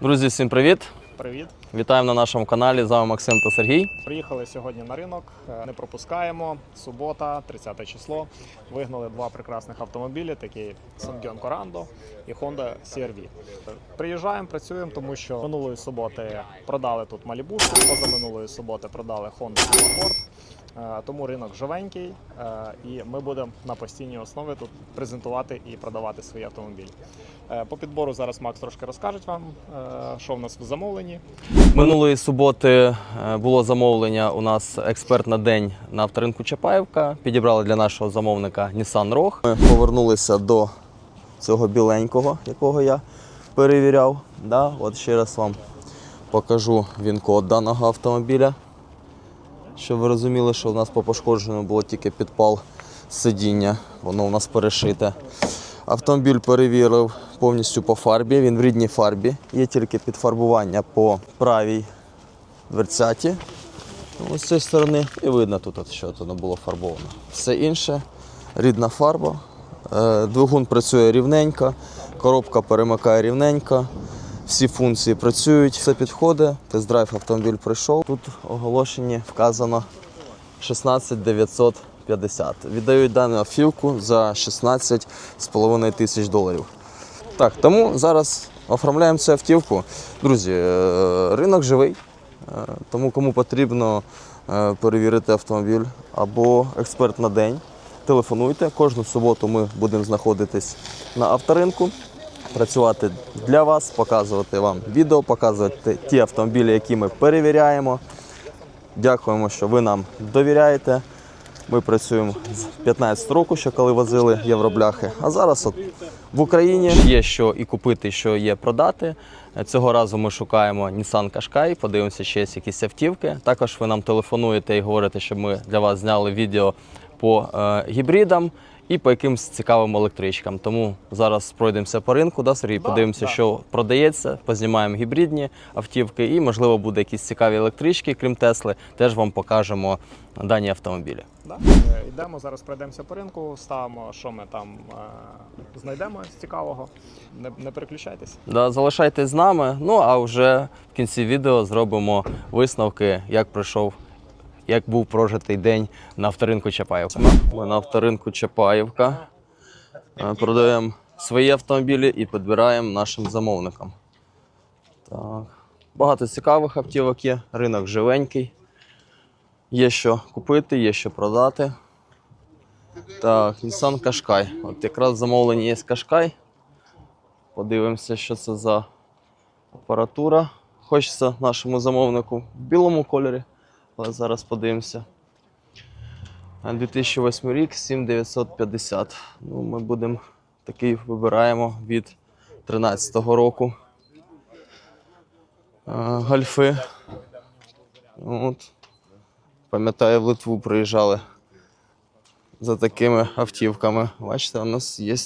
Друзі, всім привіт! Привіт. Вітаємо на нашому каналі. З вами Максим та Сергій. Приїхали сьогодні на ринок. е, Не пропускаємо. Субота, 30 число. Вигнали два прекрасних автомобілі, такі Sangyon Corando і Honda CR-V. Приїжджаємо, працюємо, тому що минулої суботи продали тут Малібушку, позаминулої суботи продали Honda Accord. Е, Тому ринок живенький, е, і ми будемо на постійній основі тут презентувати і продавати свої автомобілі. Е, По підбору зараз Макс трошки розкаже вам, що в нас в замовленні. Минулої суботи було замовлення. У нас експерт на день на авторинку Чапаєвка. Підібрали для нашого замовника Nissan Rogue. Ми повернулися до цього біленького, якого я перевіряв. От ще раз вам покажу він код даного автомобіля. Щоб ви розуміли, що у нас по пошкодженню було тільки підпал сидіння, воно у нас перешите. Автомобіль перевірив повністю по фарбі, він в рідній фарбі. Є тільки підфарбування по правій дверцяті. Ось з цієї сторони. І видно тут, що не було фарбовано. Все інше рідна фарба. Е, Двигун працює рівненько, коробка перемикає рівненько. Всі функції працюють, все підходить. Тест-драйв автомобіль пройшов. Тут оголошенні вказано 16 950. Віддають дану автівку за 16,5 тисяч доларів. Так, тому зараз оформляємо цю автівку. Друзі, е, ринок живий, е, тому кому потрібно е, перевірити автомобіль або експерт на день. Телефонуйте. Кожну суботу ми будемо знаходитись на авторинку, працювати для вас, показувати вам відео, показувати ті автомобілі, які ми перевіряємо. Дякуємо, що ви нам довіряєте. Ми працюємо з 15 року, ще коли возили євробляхи. А зараз от в Україні є що і купити, що є продати. Цього разу ми шукаємо Nissan Qashqai, подивимося, ще є якісь автівки. Також ви нам телефонуєте і говорите, щоб ми для вас зняли відео по е, гібридам і по якимось цікавим електричкам. Тому зараз пройдемося по ринку, да, Сергій, Да, подивимося, да. що продається, познімаємо гібридні автівки і, можливо, буде якісь цікаві електрички, крім Тесли. Теж вам покажемо дані автомобілі. Да? Е, Йдемо зараз, пройдемося по ринку, ставимо, що ми там е, знайдемо з цікавого. Не, не переключайтесь. Да, залишайтесь з нами. Ну а вже в кінці відео зробимо висновки, як пройшов, як був прожитий день на авторинку Чапаєвка. Ми на авторинку Чапаєвка е, продаємо свої автомобілі і підбираємо нашим замовникам. Так. Багато цікавих автівок є, ринок живенький. Є що купити, є що продати. Так, Nissan Qashqai. От якраз в замовленні є Qashqai. Подивимося, що це за апаратура. Хочеться нашому замовнику в білому кольорі, але зараз подивимося. 2008 рік 7950. Ну, ми будемо такий вибираємо від 13-го року. А, Гальфи. От. Пам'ятаю, в Литву приїжджали за такими автівками. Бачите, у нас є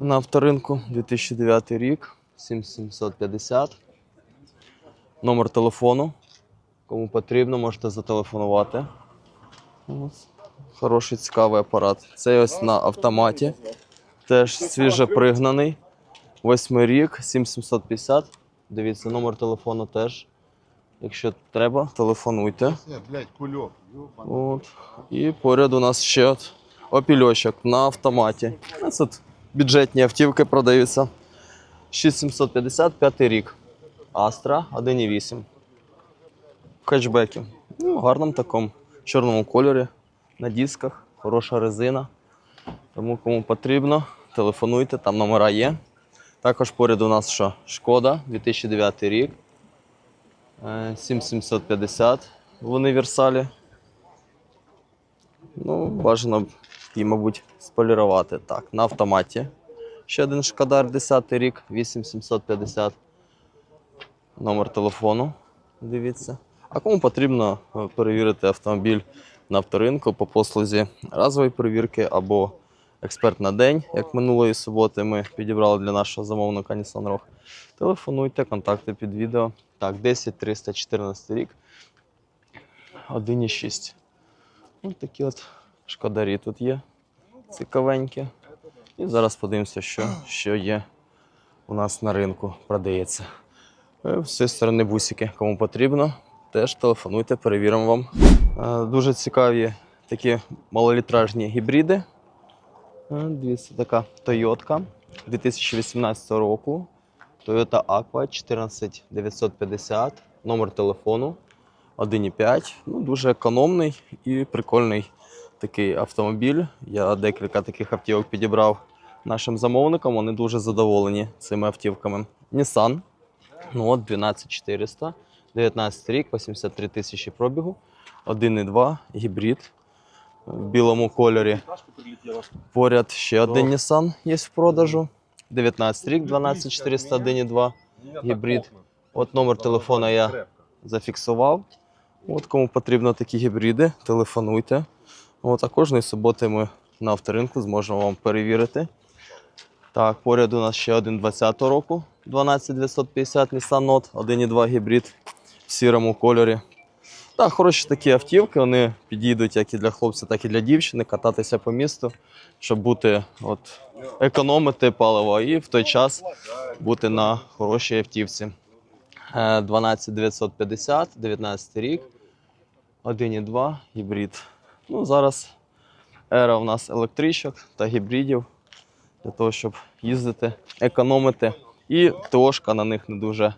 на авторинку 2009 рік 7750. Номер телефону. Кому потрібно, можете зателефонувати. Хороший цікавий апарат. Це ось на автоматі. Теж свіже пригнаний. Восьмий рік, 7750. Дивіться, номер телефону теж. Якщо треба, телефонуйте. От. І поряд у нас ще от опільочок на автоматі. Ось тут бюджетні автівки продаються. 6755 рік. Астра 1,8. Хетчбеки. Ну, гарному такому чорному кольорі, на дисках, хороша резина. Тому кому потрібно, телефонуйте, там номера є. Також поряд у нас що? Шкода 2009 рік. Е, 7750 в універсалі. Ну, бажано її, мабуть, сполірувати. Так, на автоматі. Ще один Шкодар 10 рік, 8750. Номер телефону. Дивіться. А кому потрібно е, перевірити автомобіль на авторинку по послузі разової перевірки або експерт на день, як минулої суботи ми підібрали для нашого замовника Nissan Rogue. Телефонуйте, контакти під відео. Так, 10 314 рік. 1,6. Ось такі от шкодарі тут є. Цікавенькі. І зараз подивимося, що, що є у нас на ринку продається. Е, З цієї сторони бусики. Кому потрібно, теж телефонуйте, перевіримо вам. Е, Дуже цікаві такі малолітражні гібриди. Е, Дивіться, така Toyota 2018 року. Toyota Aqua 14950, номер телефону 1,5. Ну, дуже економний і прикольний такий автомобіль. Я декілька таких автівок підібрав нашим замовникам. Вони дуже задоволені цими автівками. Nissan. Ну от 12400, 19 рік, 83 тисячі пробігу, 1,2 гібрид в білому кольорі. Поряд ще один Nissan є в продажу. 19 рік, 12400, 1,2 гібрид. От номер телефона я зафіксував. От кому потрібно такі гібриди, телефонуйте. От, а кожної суботи ми на авторинку зможемо вам перевірити. Так, поряд у нас ще один 20-го року, 12950 Nissan Note, 1,2 гібрид в сірому кольорі. Так, хороші такі автівки, вони підійдуть як і для хлопця, так і для дівчини, кататися по місту, щоб бути, от, економити паливо і в той час бути на хорошій автівці. Е, 12950, 19 рік, 1,2 гібрид. Ну, зараз ера у нас електричок та гібридів для того, щоб їздити, економити. І ТОшка на них не дуже е,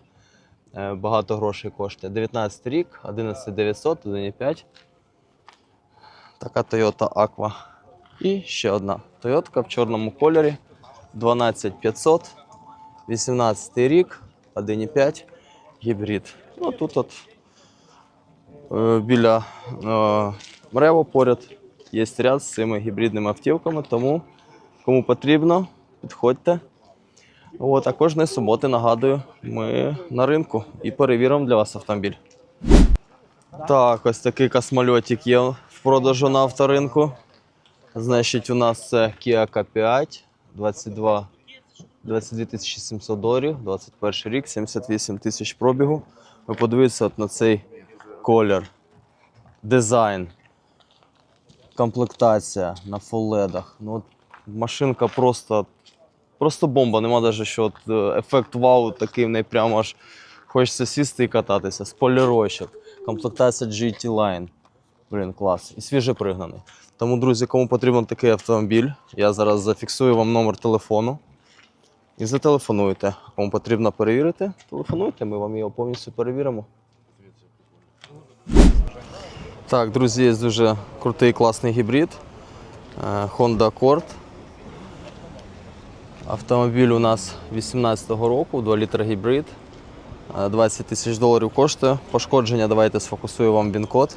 багато грошей коштує. 19 рік, 11900, 1,5. Така Toyota Aqua. І ще одна Toyota в чорному кольорі 12500, 18 рік, 1,5 гібрид. Ну тут от е, біля е, Мрево поряд є ряд з цими гібридними автівками, тому кому потрібно, підходьте. От, а кожної суботи нагадую, ми на ринку і перевіримо для вас автомобіль. Так, ось такий космольотик є в продажу на авторинку. Значить, у нас це Kia K5, 22, 22 700 доларів, 21 рік, 78 тисяч пробігу. Ви подивіться от на цей колір, дизайн, комплектація на фолледах. Ну, машинка просто, просто бомба. Нема навіть що от, е, ефект вау такий в неї прямо аж хочеться сісти і кататися. Спойлерочок, комплектація GT Line. Блін, клас. І свіже пригнаний. Тому, друзі, кому потрібен такий автомобіль, я зараз зафіксую вам номер телефону. І зателефонуйте. Кому потрібно перевірити, телефонуйте, ми вам його повністю перевіримо. Так, друзі, є дуже крутий класний гібрид. е, Honda Accord. Автомобіль у нас 18-го року, 2 літра гібрид. Е, 20 тисяч доларів коштує. Пошкодження, давайте сфокусую вам він-код.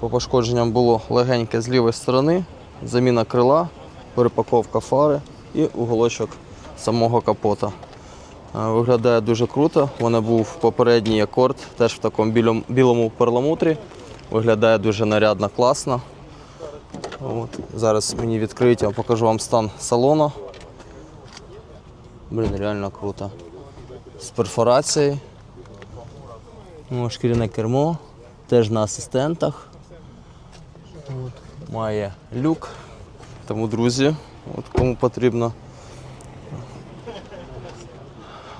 По пошкодженням було легеньке з лівої сторони, заміна крила, перепаковка фари і уголочок самого капота. Е, Виглядає дуже круто. Мене був попередній акорд, теж в такому білому перламутрі. Виглядає дуже нарядно, класно. От. Зараз мені відкриють, я покажу вам стан салону. Блін, реально круто. З перфорацією. Ну, шкіряне кермо, теж на асистентах. От. Має люк. Тому, друзі, от кому потрібно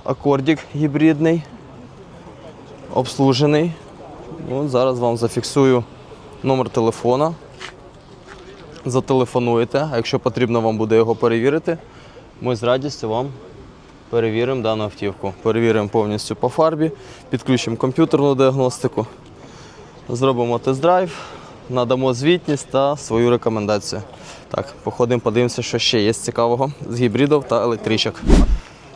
акордик гібридний, обслужений. От зараз вам зафіксую номер телефона. Зателефонуєте, а якщо потрібно вам буде його перевірити, ми з радістю вам перевіримо дану автівку. Перевіримо повністю по фарбі, підключимо комп'ютерну діагностику, зробимо тест-драйв, надамо звітність та свою рекомендацію. Так, походимо, подивимося, що ще є цікавого з гібридів та електричок.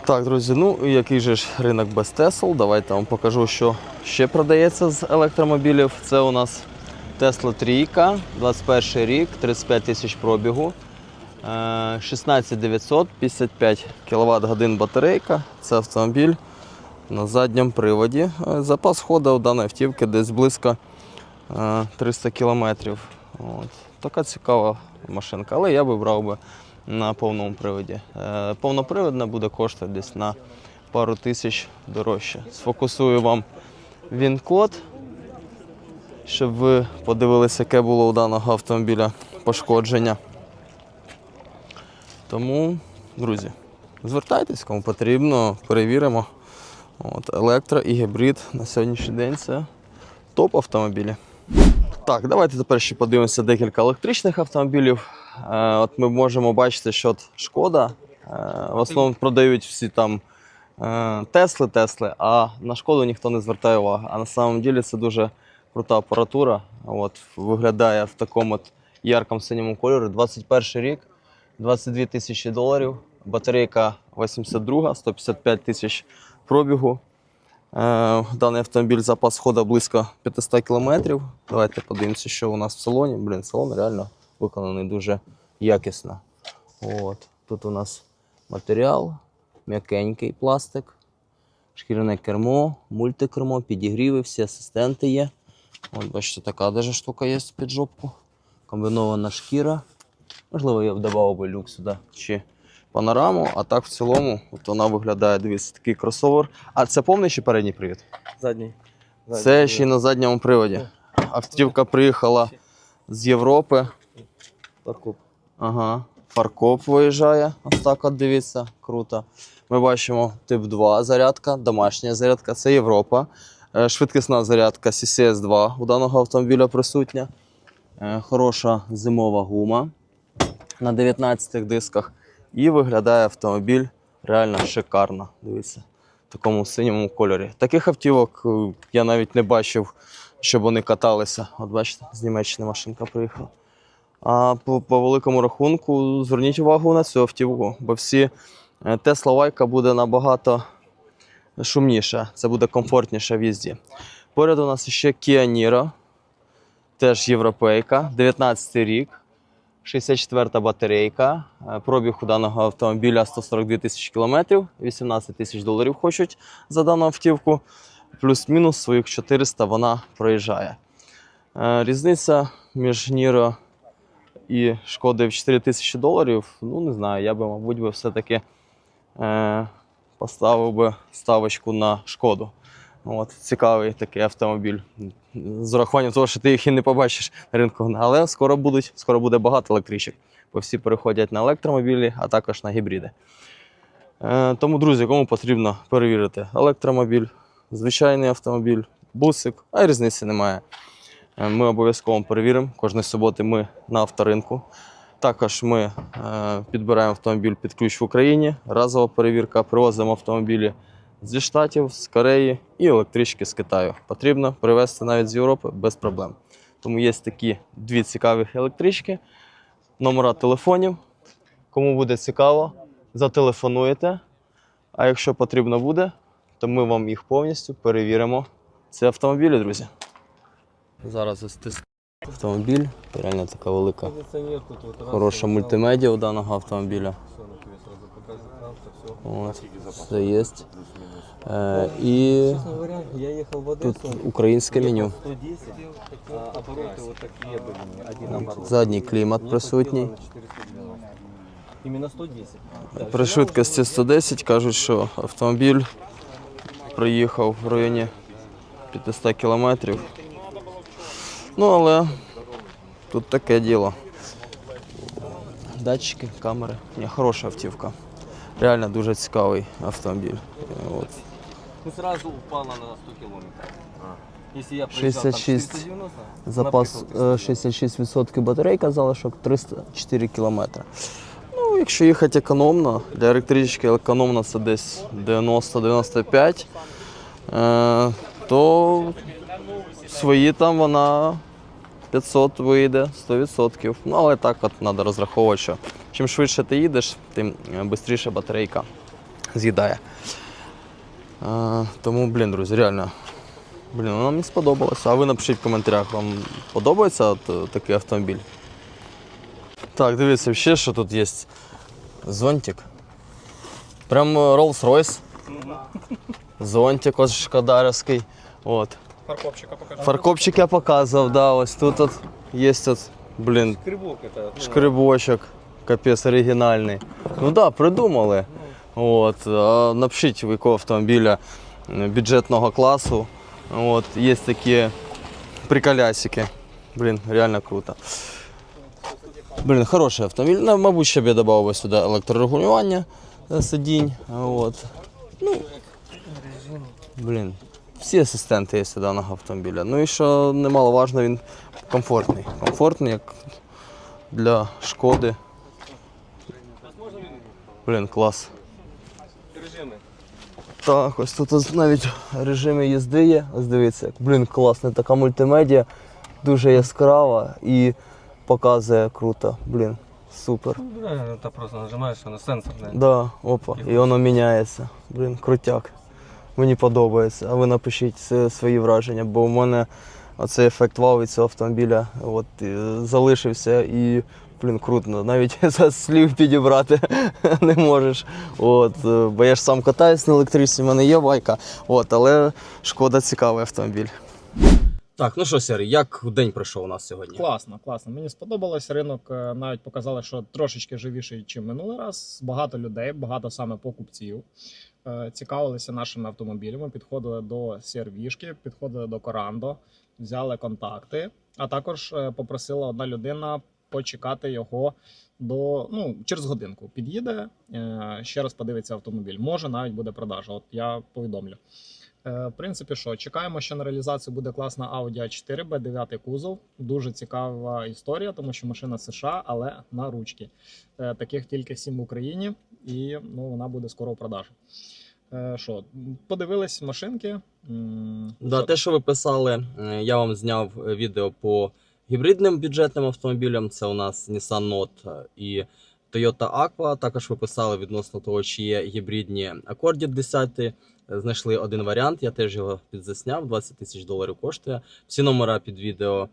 Так, друзі, ну який же ж ринок без Тесл? Давайте вам покажу, що ще продається з електромобілів. Це у нас Tesla 3, 21 рік, 35 тисяч пробігу, е, 16900, 55 кВт годин батарейка. Це автомобіль на задньому приводі. Е, Запас ходу у даної автівки десь близько е, 300 км. От. Така цікава машинка, але я би брав би на повному приводі. Е, Повноприводна буде коштувати десь на пару тисяч дорожче. Сфокусую вам він-код, щоб ви подивилися, яке було у даного автомобіля пошкодження. Тому, друзі, звертайтесь, кому потрібно, перевіримо. От, електро і гібрид на сьогоднішній день це топ автомобілі. Так, давайте тепер ще подивимося декілька електричних автомобілів. Е, от ми можемо бачити, що от Шкода е, в основному продають всі там е, Тесли, Тесли, а на шкоду ніхто не звертає уваги. А на самом деле це дуже крута апаратура. От, виглядає в такому яркому синьому кольорі. 21 рік, 22 тисячі доларів, батарейка 82, 155 тисяч пробігу. Е, Даний автомобіль запас ходу близько 500 км. Давайте подивимося, що у нас в салоні. Блін, салон реально виконаний дуже якісно. От. Тут у нас матеріал, м'якенький пластик, шкіряне кермо, мультикермо, підігріви, всі асистенти є. От, бачите, така даже штука є під жопку. Комбінована шкіра. Можливо, я б додав би люк сюди чи панораму, а так в цілому от вона виглядає, дивіться, такий кросовер. А це повний чи передній привід? Задній. Це ще й на задньому приводі. Автівка приїхала з Європи. Подкуп. Ага. Фаркоп виїжджає. Ось так от дивіться, круто. Ми бачимо тип 2 зарядка, домашня зарядка, це Європа. Е, Швидкісна зарядка CCS 2 у даного автомобіля присутня. Е, Хороша зимова гума на 19 дисках. І виглядає автомобіль реально шикарно. Дивіться, в такому синьому кольорі. Таких автівок е, я навіть не бачив, щоб вони каталися. От бачите, з Німеччини машинка приїхала. А по, по великому рахунку зверніть увагу на цю автівку, бо всі Tesla Вайка буде набагато шумніша, це буде комфортніше в їзді. Поряд у нас ще Kia Niro, теж європейка, 19 рік, 64 батарейка. Е, Пробіг у даного автомобіля 142 тисячі кілометрів, 18 тисяч доларів хочуть за дану автівку. Плюс-мінус своїх 400 вона проїжджає. Е, Різниця між Niro і шкоди в 4 тисячі доларів, ну не знаю, я би, мабуть, би все-таки е, поставив би ставочку на шкоду. От, цікавий такий автомобіль. З урахуванням того, що ти їх і не побачиш на ринку. Але скоро будуть, скоро буде багато електричок, бо всі переходять на електромобілі, а також на гібриди. Е, тому, друзі, кому потрібно перевірити електромобіль, звичайний автомобіль, бусик, а різниці немає. Е, Ми обов'язково перевіримо. Кожної суботи ми на авторинку. Також ми е, підбираємо автомобіль під ключ в Україні. Разова перевірка, привозимо автомобілі зі Штатів, з Кореї і електрички з Китаю. Потрібно привезти навіть з Європи без проблем. Тому є такі дві цікаві електрички, номера телефонів. Кому буде цікаво, зателефонуєте. А якщо потрібно буде, то ми вам їх повністю перевіримо. Це автомобілі, друзі. Зараз ось автомобіль. Реально така велика, хороша мультимедіа у даного автомобіля. От, все є. Е, і тут українське меню. 110, а обороты вот такие были, один оборот. Задній клімат присутній. 490. 110. При швидкості 110 кажуть, що автомобіль проїхав в районі 500 кілометрів. Ну, але тут таке діло. Датчики, камери. Ні, хороша автівка. Реально дуже цікавий автомобіль. От. Ну, сразу упала на 100 километров. Если я проезжал 66 там 490, Запас наприклад, е, 66% батарейка, залишок 304 км. Ну, якщо їхати економно, для електрички економно це десь 90-95, е, то свої там вона 500 вийде 100%. Ну, але так от треба розраховувати, що чим швидше ти їдеш, тим швидше батарейка з'їдає. Е, тому, блін, друзі, реально Блін, вона мені сподобалася. А ви напишіть в коментарях, вам подобається от, е, такий автомобіль? Так, дивіться, ще що тут є. Зонтик. Прям е, Rolls-Royce. Зонтик ось шкодарівський. От. Фаркопчика покажи. Фаркопчик я показував, да, ось тут от є от, блін, Скребок это. ну, шкребочок, капець оригінальний. Ну так, да, придумали. От, а напишіть, у якого автомобіля е, бюджетного класу. От, є такі приколясики. Блін, реально круто. Блін, хороший автомобіль. Ну, мабуть, ще б я додав би сюди електрорегулювання. е, сидінь. От. Ну, блін, всі асистенти є у даного автомобіля. Ну і що немаловажно, він комфортний. Комфортний, як для шкоди. Блін, клас. Режими. Так, ось тут навіть режими їзди є. Ось дивіться, блін, класна така мультимедіа, дуже яскрава і показує круто. Блін, супер. Да, та просто нажимаєш на сенсор. Не? Да, опа, і воно міняється. Блін, крутяк. Мені подобається. А ви напишіть свої враження, бо в мене цей ефект вау від цього автомобіля от, залишився і. Блін, круто, навіть за слів підібрати не можеш. От, е, бо я ж сам катаюсь на електричці, в мене є байка, от, але шкода цікавий автомобіль. Так, ну що, Сергій, як день пройшов у нас сьогодні? Класно, класно. Мені сподобалось. Ринок е, навіть показали, що трошечки живіший, ніж минулий раз. Багато людей, багато саме покупців. Е, Цікавилися нашими автомобілями, підходили до сервішки, підходили до Корандо, взяли контакти. А також е, попросила одна людина почекати його до ну через годинку. Під'їде ще раз подивиться автомобіль. Може навіть буде продажа. От я повідомлю. Е, В принципі, що чекаємо, що на реалізацію буде класна Audi a 4 b 9 кузов. Дуже цікава історія, тому що машина США, але на ручки. Е, Таких тільки сім в Україні, і ну вона буде скоро в продажі. Е, Що подивились машинки? Да, що- те, що ви писали, я вам зняв відео по гібридним бюджетним автомобілям. Це у нас Nissan Note і Toyota Aqua. Також ви писали відносно того, чи є гібридні Accord 10. Знайшли один варіант, я теж його підзасняв, 20 тисяч доларів коштує. Всі номера під відео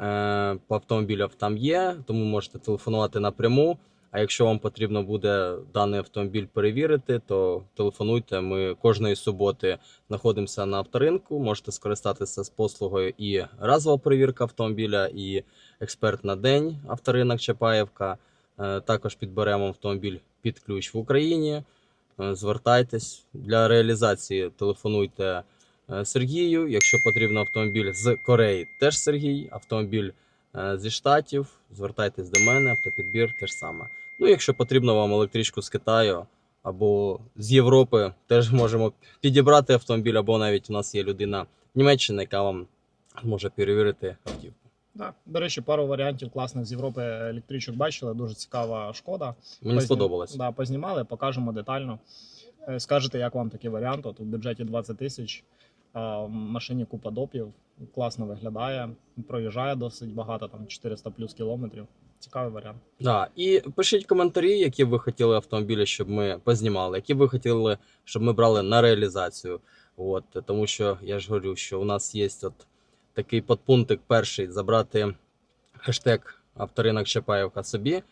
е, по автомобілям там є, тому можете телефонувати напряму. А якщо вам потрібно буде даний автомобіль перевірити, то телефонуйте. Ми кожної суботи знаходимося на авторинку. Можете скористатися з послугою і разова перевірка автомобіля, і експерт на день авторинок Чапаєвка. Е, Також підберемо автомобіль під ключ в Україні. Е, Звертайтесь для реалізації. Телефонуйте е, Сергію. Якщо потрібен автомобіль з Кореї, теж Сергій. Автомобіль е, зі штатів. Звертайтесь до мене, автопідбір теж саме. Ну, якщо потрібно вам електричку з Китаю або з Європи, теж можемо підібрати автомобіль, або навіть у нас є людина в Німеччині, яка вам може перевірити автівку. Так, до речі, пару варіантів класних з Європи електричок бачили. Дуже цікава шкода. Мені Познім- сподобалось. Да, познімали, покажемо детально. Е, Скажете, як вам такий варіант? От у бюджеті 20 тисяч. В машині купа допів, класно виглядає, проїжджає досить багато, там 400 плюс кілометрів. Цікавий варіант. Да. І пишіть коментарі, які ви хотіли автомобілі, щоб ми познімали, які ви хотіли, щоб ми брали на реалізацію. От, тому що я ж говорю, що у нас є от такий подпунктик перший забрати хештег авторинок Чапаєвка собі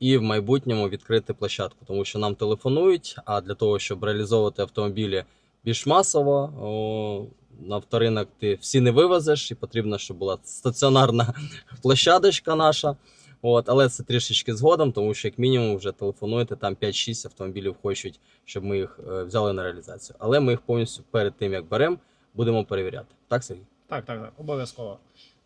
і в майбутньому відкрити площадку, тому що нам телефонують. А для того, щоб реалізовувати автомобілі більш масово, о, на авторинок ти всі не вивезеш, і потрібно, щоб була стаціонарна площадочка наша. От, але це трішечки згодом, тому що як мінімум вже телефонуєте, там 5-6 автомобілів хочуть, щоб ми їх е, взяли на реалізацію. Але ми їх повністю перед тим як беремо, будемо перевіряти. Так, Сергій? Так, так, так, обов'язково.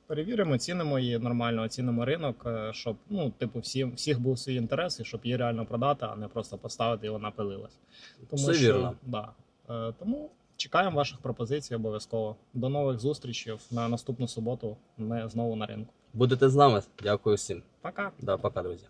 Перевіримо, цінимо її нормально, оцінимо ринок, е, щоб ну, типу, всім, всіх був свій інтерес, і щоб її реально продати, а не просто поставити і вона пилилась. Тому Все що, вірно. Да. Е, Тому чекаємо ваших пропозицій обов'язково. До нових зустрічей на наступну суботу. Ми знову на ринку. Будете з нами. Дякую всім. Пока. Да, пока, друзі.